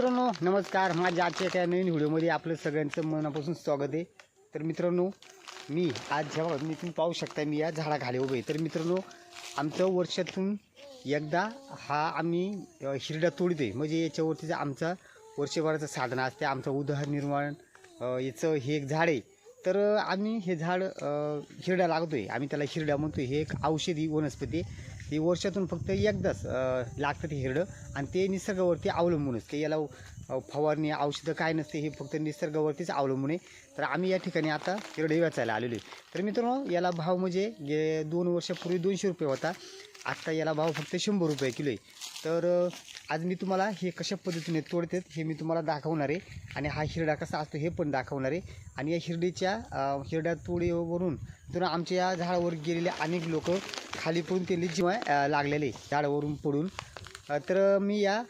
मित्रांनो नमस्कार. माझ्या आजच्या एका नवीन व्हिडिओमध्ये आपलं सगळ्यांचं मनापासून स्वागत आहे. तर मित्रांनो मी आज जेव्हा मी तुम्ही पाहू शकता मी या झाडाखाली उभे आहे. तर मित्रांनो आमचं वर्षातून एकदा हा आम्ही अ, हिरडा आहे म्हणजे याच्यावरतीचं आमचा वर्षभराचं साधना असते आमचं उदरनिर्माण याचं हे एक झाड आहे. तर आम्ही हे झाड हिरडा लागतो आहे आम्ही त्याला हिरडा म्हणतो हे एक औषधी वनस्पती आहे. ते वर्षातून फक्त एकदाच लागतं ते हिरडं आणि ते निसर्गावरती अवलंबूनच असते. याला फवारणी औषधं काय नसते हे फक्त निसर्गावरतीच अवलंबून आहे. तर आम्ही या ठिकाणी आता हिरडे वेचायला आलेलो आहे. तर मित्रांनो याला भाव म्हणजे गे दोन वर्षापूर्वी दोनशे रुपये होता. आत्ता याला भाव फक्त शंभर रुपये किलो आहे. तर आज मी तुम्हाला हे कशा पद्धतीने तोडतात हे मी तुम्हाला दाखवणार आहे. आणि हा हिरडा कसा असतो हे पण दाखवणार आहे. आणि या हिरडीच्या हिरड्या तोडीवरून तर आमच्या या झाडावर गेलेले अनेक लोक खाली पडून त्यांनी जीवा लागलेले झाडावरून पडून. तर मी या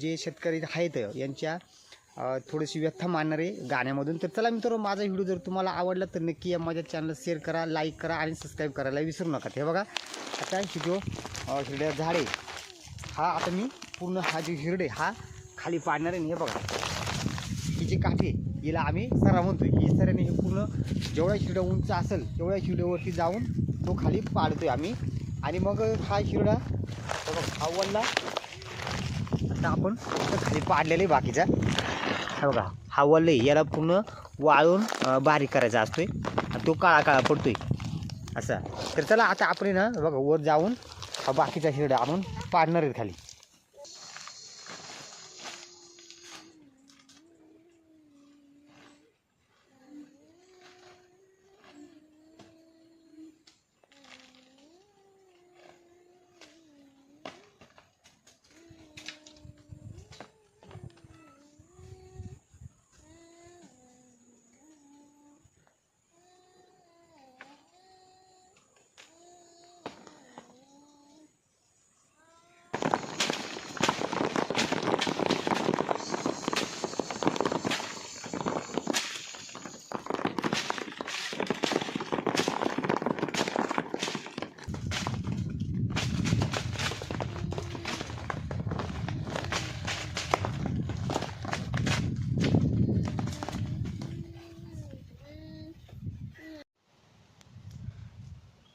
जे शेतकरी आहेत यांच्या थोडीशी व्यथा मानणार आहे गाण्यामधून. तर चला मित्रांनो माझा व्हिडिओ जर तुम्हाला आवडला तर नक्की या माझ्या चॅनलला शेअर करा लाईक करा आणि सबस्क्राईब करायला विसरू नका. हे बघा आता ही जो हिरड्या झाड आहे हा आता मी पूर्ण हा जो हिरडे हा खाली पाडणार आहे आणि हे बघा. ही जी काठी आहे, हिला आम्ही सरा म्हणतोय. ही सऱ्याने हे पूर्ण जेवढ्या हिरडा उंच असेल तेवढ्या हिरड्यावरती जाऊन तो खाली पाडतोय आम्ही. आणि मग हा हिरडा बघा, हा वल्ला. आता आपण खाली पाडलेलं आहे बाकीचा हा बघा हा वल्ल आहे याला पूर्ण वाळून बारीक करायचा असतोय. आणि तो काळा काळा पडतोय. असा. तर चला आता आपण आहे ना बघा वर जाऊन हा बाकीचा हिरडा आपण पाडणार आहे खाली.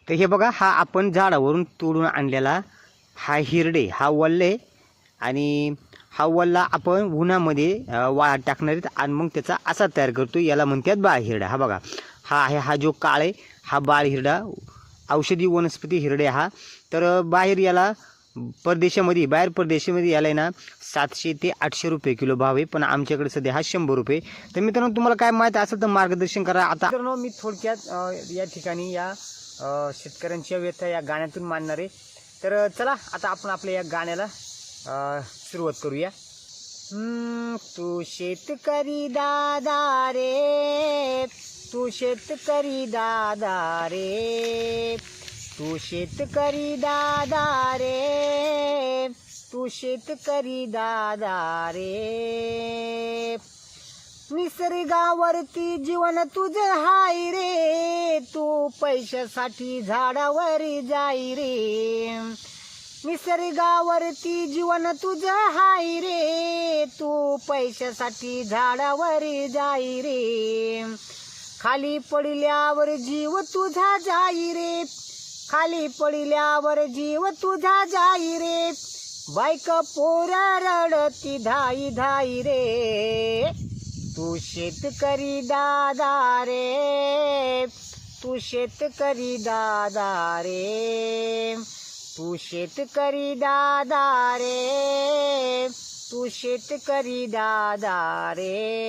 तर हे बघा हा आपण झाडावरून तोडून आणलेला हा हिरडे हा वल्ले आणि हा वल्ला आपण उन्हामध्ये वा टाकणार आहेत आणि मग त्याचा असा तयार करतो याला म्हणतात बाळ हिरडा. हा बघा हा आहे हा जो काळे आहे हा बाळ हिरडा. औषधी वनस्पती हिरडे हा. तर बाहेर याला परदेशामध्ये बाहेर परदेशामध्ये याला आहे ना सातशे ते आठशे रुपये किलो भाव आहे. पण आमच्याकडे सध्या हा शंभर रुपये तर मित्रांनो तुम्हाला काय माहीत असेल तर मार्गदर्शन करा. आता मित्रांनो मी थोडक्यात या ठिकाणी या शेतकऱ्यांच्या व्यथा या गाण्यातून मांडणारे. आहे तर चला आता आपण आपल्या या गाण्याला सुरुवात करूया. तू शेतकरी दादा रे. तू शेतकरी दादा रे. तू शेतकरी दादा रे. तू शेतकरी दादा रे. निसर्गावरती जीवन तुझं हाय रे. तू पैशासाठी झाडावर जाई रे. निसर्गावरती जीवन तुझं हाय रे. तू पैशासाठी झाडावर जाई रे. खाली पडल्यावर जीव तुझा जाई रे. खाली पडल्यावर जीव तुझा जाई रे. बायक पोरा रडती धाई धाई रे. तू शेतकरी दादा रे तू शेतकरी दादा रे तू शेतकरी दादा रे तू शेतकरी दादा रे.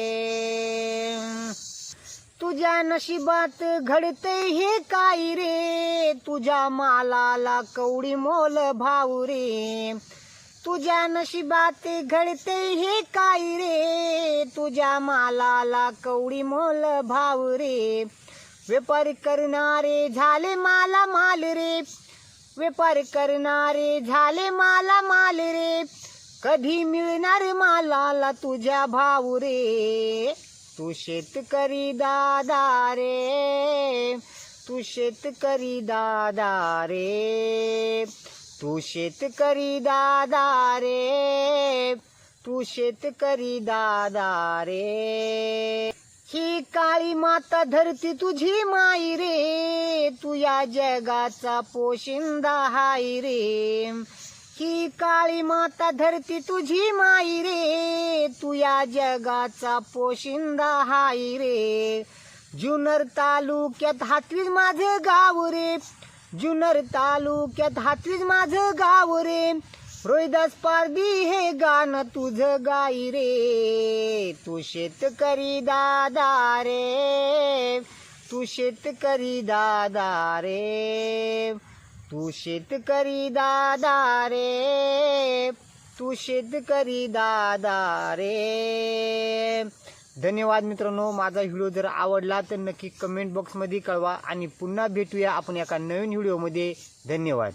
तुझ्या नशिबात घडते हे काय रे? तुझ्या मालाला कवडी मोल भाऊ रे. तुझ्या नशिबात घडते हे काय रे? तुझ्या मालाला कवडी मोल भाव रे. व्यापार करणारे झाले माला माल रे. व्यापार करणारे झाले माला माल रे. कधी मिळणार मालाला तुझ्या भाऊ रे? तू शेतकरी दादा रे. तू शेतकरी दादा रे. तू शेतकरी दादा रे तू शेतकरी दादा रे. ही काळी माता धरती तुझी माई रे तू या जगाचा पोशिंदा हाय रे. ही काळी माता धरती तुझी माई रे तू या जगाचा पोशिंदा हाय रे. जुनर तालुक्यात हातवी माझं गाव रे. जुन्नर तालुक्यात हातवीज माझं गाव रे. रोहिदास पारदी हे गाणं तुझं गाई रे. तू शेतकरी दादा रे. तू शेतकरी दादा रे. तू शेतकरी दादा रे. तू शेतकरी दादा रे. धन्यवाद मित्रांनो. माझा व्हिडिओ जर आवडला तर नक्की कमेंट बॉक्समध्ये कळवा आणि पुन्हा भेटूया आपण एका नवीन व्हिडिओमध्ये. धन्यवाद.